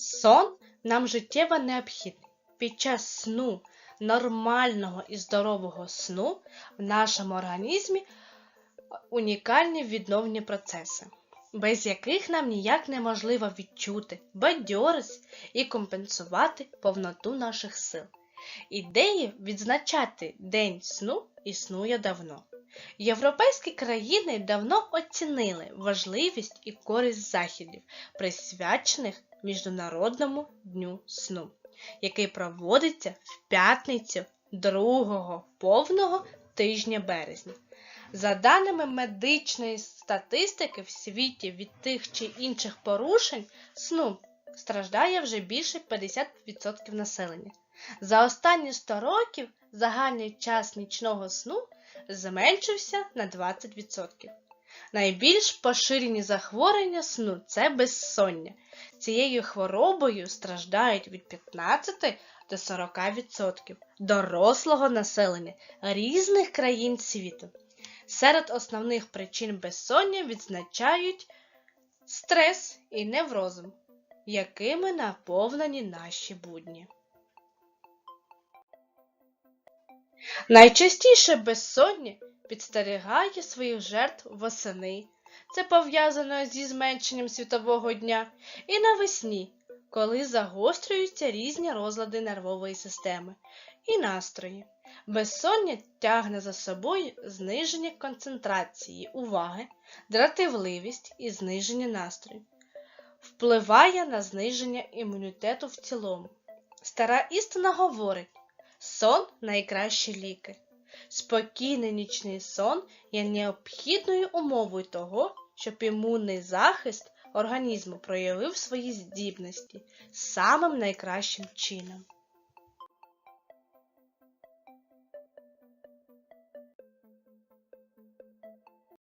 Сон нам життєво необхідний. Під час сну, нормального і здорового сну в нашому організмі унікальні відновні процеси, без яких нам ніяк неможливо відчути бадьорість і компенсувати повноту наших сил. Ідея відзначати День сну існує давно. Європейські країни давно оцінили важливість і користь заходів, присвячених Міжнародному дню сну, який проводиться в п'ятницю другого повного тижня березня. За даними медичної статистики, в світі від тих чи інших порушень сну страждає вже більше 50% населення. За останні 100 років загальний час нічного сну зменшився на 20%. Найбільш поширені захворювання сну це безсоння. Цією хворобою страждають від 15 до 40% дорослого населення різних країн світу. Серед основних причин безсоння відзначають стрес і неврозум, якими наповнені наші будні. Найчастіше безсоння підстерігає своїх жертв восени. Це пов'язано зі зменшенням світового дня і навесні, коли загострюються різні розлади нервової системи і настрої. Безсоння тягне за собою зниження концентрації уваги, дратівливість і зниження настрою, впливає на зниження імунітету в цілому. Стара істина говорить: сон найкращі ліки. Спокійний нічний сон є необхідною умовою того, щоб імунний захист організму проявив свої здібності самим найкращим чином.